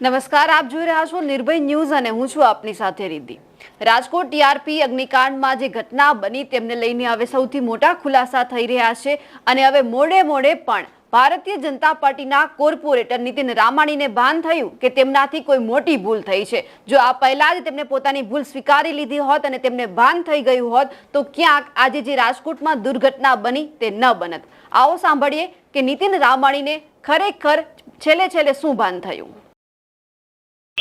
નમસ્કાર, આપ જોઈ રહ્યા છો નિર્ભય ન્યૂઝ અને હું છું આપની સાથે રિદ્ધિ. રાજકોટ ટીઆરપી અગ્નિકાંડમાં જે ઘટના બની તેમને લઈને હવે સૌથી મોટા ખુલાસા થઈ રહ્યા છે અને હવે મોડે મોડે પણ ભારતીય જનતા પાર્ટીના કોર્પોરેટર નીતિન રામાણીને ભાન થયું કે તેમનાથી કોઈ મોટી ભૂલ થઈ છે. જો આ પહેલા જ તેમને પોતાની ભૂલ સ્વીકારી લીધી હોત અને તેમને ભાન થઈ ગયું હોત, તો ક્યાંક આજે જે રાજકોટમાં દુર્ઘટના બની તે ન બનત. આવો સાંભળીએ કે નીતિન રામાણીને ખરેખર છેલ્લે છેલ્લે શું ભાન થયું?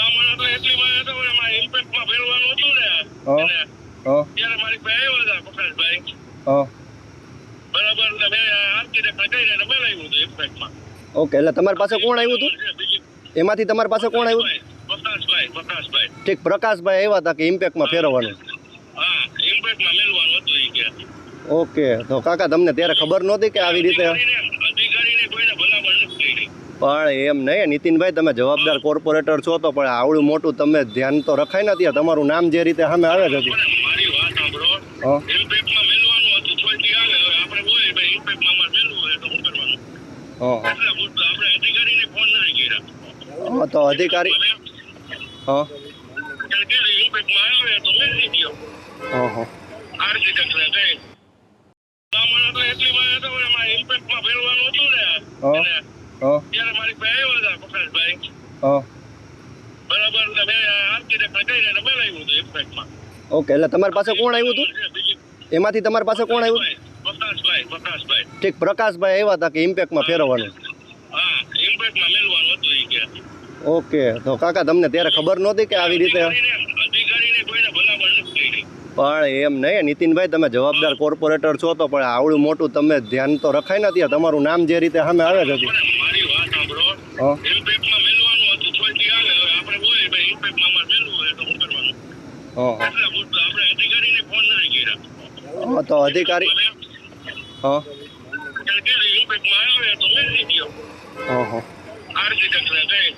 હમણાં તો એટલી વાર હતો એમાં ઇમ્પેક્ટમાં ફેરવાનું હતું ને. હા. એને હા. ત્યારે મારી પાસે આવ્યા હતા પ્રકાશભાઈ બરાબર એટલે મેં આર્કિટેક્ટને કહીને બોલાવ્યું હતું ઇમ્પેક્ટમાં ઓકે એટલે તમારી પાસે કોણ આવ્યું હતું? એમાંથી તમારી પાસે કોણ આવ્યું? પ્રકાશભાઈ પ્રકાશભાઈ ઠીક પ્રકાશભાઈ આવ્યા હતા કે ઇમ્પેક્ટમાં ફેરવવાનું? હા ઇમ્પેક્ટમાં મેળવાનું હતું ઈ કે. ઓકે તો કાકા તમને ત્યારે ખબર નહોતી કે આવી રીતે અધિકારીને અધિકારીને કોઈને ભલામણ નથી કરી પણ એમ નહીં નીતિનભાઈ તમે જવાબદાર કોર્પોરેટર છો તો પણ આવડું મોટું તમે ધ્યાન તો રખાય નથી. તમારું નામ જે રીતે સામે આવે છે હા. તો અધિકારી હા. કારણ કે ઇમ્પેક્ટમાં આવે તો મેળવી દો હા હા. આર્કિટેક્ટને કહી હમણાં તો એટલી વાર હતો એમાં ઇમ્પેક્ટમાં ફેરવાનું હતું ને. હા. ત્યારે મારી પાસે આવ્યા હતા પ્રકાશભાઈ બરાબર એટલે મેં કહીને એને બોલાવ્યું હતું ઇમ્પેક્ટમાં ઓકે એટલે તમારી પાસે કોણ આવ્યું હતું? એમાંથી તમારી પાસે કોણ આવ્યું પ્રકાશભાઈ પ્રકાશભાઈ ઠીક પ્રકાશભાઈ આવ્યા હતા કે ઇમ્પેક્ટમાં ફેરવવાનું? હા ઇમ્પેક્ટમાં મેળવાનું હતું ઈ કે. ઓકે તો કાકા તમને ત્યારે ખબર નહોતી કે આવી રીતે અધિકારીને અધિકારીને કોઈને ભલામણ નથી કરી. પણ એમ નહીં નીતિનભાઈ તમે જવાબદાર કોર્પોરેટર છો તો પણ આવડું મોટું તમે ધ્યાન તો રખાય નથી તમારું નામ જે રીતે સામે આવે છે પણ મારી વાત સાંભળો હા ઇમ્પેક્ટમાં મેળવાનું હતું છોડથી આવે હવે આપણે બોલીએ ભાઈ ઇમ્પેક્ટમાં અમારે મેળવું હોય તો શું કરવાનું? એટલે મુદ્દો આપણે અધિકારીને ફોન નથી કર્યા. તો અધિકારી હા. ઇમ્પેક્ટમાં આવે તો મેળવી દો હા હા. આર્કિટેક્ટને કહી